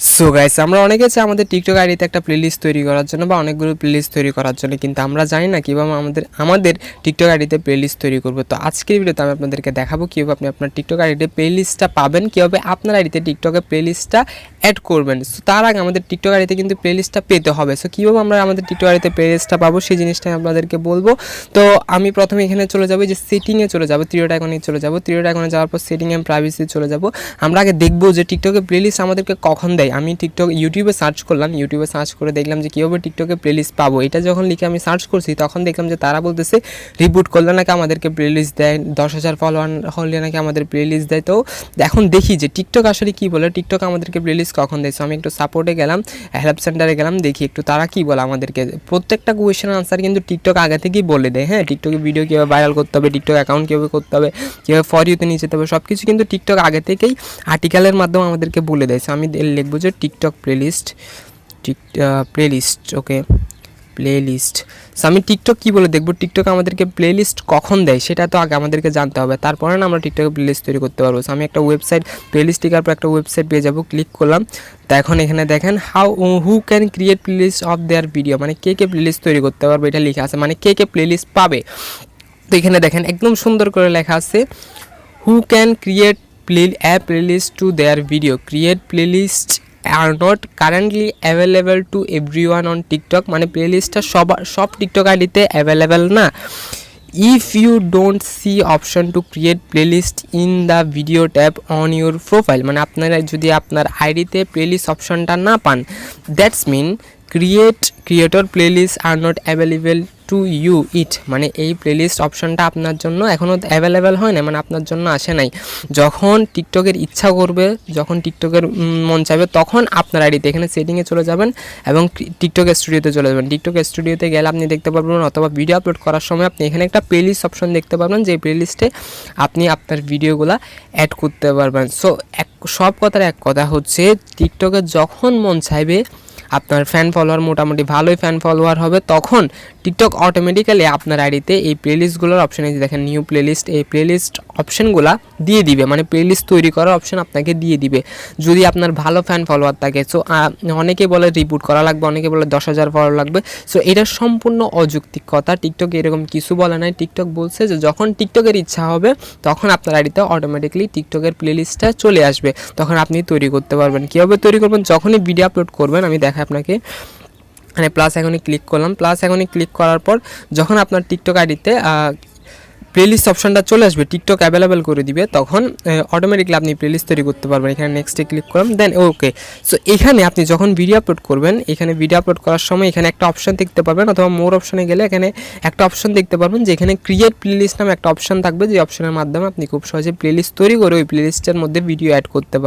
So guys আমরা অনেকে চাই আমাদের টিকটক আইডিতে একটা প্লেলিস্ট তৈরি করার জন্য বা অনেকগুলো প্লেলিস্ট তৈরি করার জন্য, কিন্তু আমরা জানি না কীভাবে আমাদের আমাদের টিকটক আইডিতে প্লেলিস্ট তৈরি করব। তো আজকের ভিডিওতে আমি আপনাদেরকে দেখাবো কীভাবে আপনি আপনার টিকটক আইডিতে প্লেলিস্টটা পাবেন, কীভাবে আপনার আইডিতে টিকটকে প্লেলিস্টটা অ্যাড করবেন। সো তার আগে আমাদের টিকটক আইডিতে কিন্তু প্লেলিস্টটা পেতে হবে। সো কীভাবে আমরা আমাদের টিকটক আইডিতে প্লেলিস্টটা পাবো, সেই জিনিসটা আমি আপনাদেরকে বলব। তো আমি প্রথমে এখানে চলে যাব যে সেটিংয়ে চলে যাব ত্রিওটা আইকনে চলে যাব। ত্রিওটা আইকনে যাওয়ার পর সেটিং এন্ড প্রাইভেসি চলে যাব। আমরা আগে দেখব যে টিকটকে প্লেলিস্ট আমাদেরকে কখন দেয়। আমি টিকটক ইউটিউবে সার্চ করলাম ইউটিউবে সার্চ করে দেখলাম যে কীভাবে টিকটকে প্লেলিস্ট পাবো। এটা যখন লিখে আমি সার্চ করছি, তখন দেখলাম যে তারা বলতেছে রিবুট করলে নাকি আমাদেরকে প্লেলিস্ট দেয়? দশ হাজার ফলোয়ার হলে নাকি আমাদের প্লেলিস্ট দেয়? তো এখন দেখি যে টিকটক আসলে কী বলে? টিকটক আমাদেরকে প্লেলিস্ট কখন দেয়? আমি একটু সাপোর্টে গেলাম হেল্প সেন্টারে গেলাম, দেখি একটু তারা কী বলে আমাদেরকে। প্রত্যেকটা কোয়েশ্চেন আনসার কিন্তু টিকটক আগে থেকেই বলে দেয়। হ্যাঁ টিকটকে ভিডিও কীভাবে ভাইরাল করতে হবে টিকটক অ্যাকাউন্ট কীভাবে করতে হবে, কীভাবে ফর ইউতে নিয়ে যেতে হবে সব কিছু কিন্তু টিকটক আগে থেকেই আর্টিকেলের মাধ্যমে আমাদেরকে বলে দেয়। আমি লিখব যে TikTok playlist tick playlist okay playlist আমি টিকটক কী বলে দেখব? টিকটক আমাদেরকে প্লেলিস্ট কখন দেয় সেটা তো আগে আমাদেরকে জানতে হবে। তারপরে না আমরা টিকটকে প্লেলিস্ট তৈরি করতে পারব। আমি একটা ওয়েবসাইট প্লেলিস্ট টিকার পর একটা ওয়েবসাইট পেয়ে যাব। ক্লিক করলাম। তো এখন এখানে দেখেন how who can create playlist of their video মানে কে কে প্লেলিস্ট তৈরি করতে পারবে? এটা লেখা আছে। মানে কে কে প্লেলিস্ট পাবে? তো এখানে দেখেন, একদম সুন্দর করে লেখা আছে who can create play a playlist to their video create playlist are not currently available to everyone on TikTok মানে প্লেলিস্টটা সব সব টিকটক আইডিতে অ্যাভেলেবেল না। If you don't see option to create playlist in the video tab on your profile মানে আপনারা যদি আপনার আইডিতে প্লেলিস্ট অপশনটা না পান that's mean create creator playlist are not available to you it মানে এই প্লেলিস্ট অপশনটা আপনার জন্য এখনও অ্যাভেলেবেল হয় না মানে আপনার জন্য আসে নাই। যখন টিকটকের ইচ্ছা করবে, যখন টিকটকের মন চাইবে, তখন আপনার আইডিতে এখানে সেটিংয়ে চলে যাবেন এবং টিকটক স্টুডিওতে চলে যাবেন। টিকটক স্টুডিওতে গেলে আপনি দেখতে পারবেন অথবা ভিডিও আপলোড করার সময় আপনি এখানে একটা প্লেলিস্ট অপশন দেখতে পারবেন, যে প্লেলিস্টে আপনি আপনার ভিডিওগুলো অ্যাড করতে পারবেন। সো এক, সব কথার এক কথা হচ্ছে টিকটকে যখন মন চাইবে আপনার ফ্যান ফলোয়ার মোটামুটি ভালোই ফ্যান ফলোয়ার হবে তখন টিকটক অটোমেটিক্যালি আপনার আইডিতে এই প্লেলিস্টগুলোর অপশন যে দেখেন নিউ প্লেলিস্ট এই প্লেলিস্ট অপশনগুলো দিয়ে দিবে। মানে প্লেলিস্ট তৈরি করার অপশন আপনাকে দিয়ে দিবে। যদি আপনার ভালো ফ্যান ফলোয়ার থাকে সো অনেকে বলে রিপোর্ট করা লাগবে, অনেকে বলে দশ হাজার ফলোয়ার লাগবে। সো এটা সম্পূর্ণ অযৌক্তিক কথা। টিকটক এরকম কিছু বলে নাই। টিকটক বলছে যে যখন টিকটকের ইচ্ছা হবে, তখন আপনার আইডিতে অটোমেটিকলি টিকটকের প্লেলিস্টটা চলে আসবে। তখন আপনি তৈরি করতে পারবেন। কীভাবে তৈরি করবেন? যখনই ভিডিও আপলোড করবেন, আমি দেখাই আপনাকে। মানে প্লাস এখনই ক্লিক করলাম। প্লাস এখনই ক্লিক করার পর যখন আপনার টিকটক আইডিতে প্লেলিস্ট অপশনটা চলে আসবে টিকটক অ্যাভেলেবেল করে দিবে, তখন অটোমেটিকলি আপনি প্লেলিস্ট তৈরি করতে পারবেন। এখানে নেক্সটে ক্লিক করলাম দেন ওকে সো এখানে আপনি যখন ভিডিও আপলোড করবেন, এখানে ভিডিও আপলোড করার সময় এখানে একটা অপশন দেখতে পারবেন, অথবা মোর অপশানে গেলে এখানে একটা অপশান দেখতে পারবেন যে এখানে ক্রিয়েট প্লেলিস্ট নামে একটা অপশান থাকবে, যে অপশনের মাধ্যমে আপনি খুব সহজে প্লেলিস্ট তৈরি করে ওই প্লেলিস্টের মধ্যে ভিডিও অ্যাড করতে পারবেন।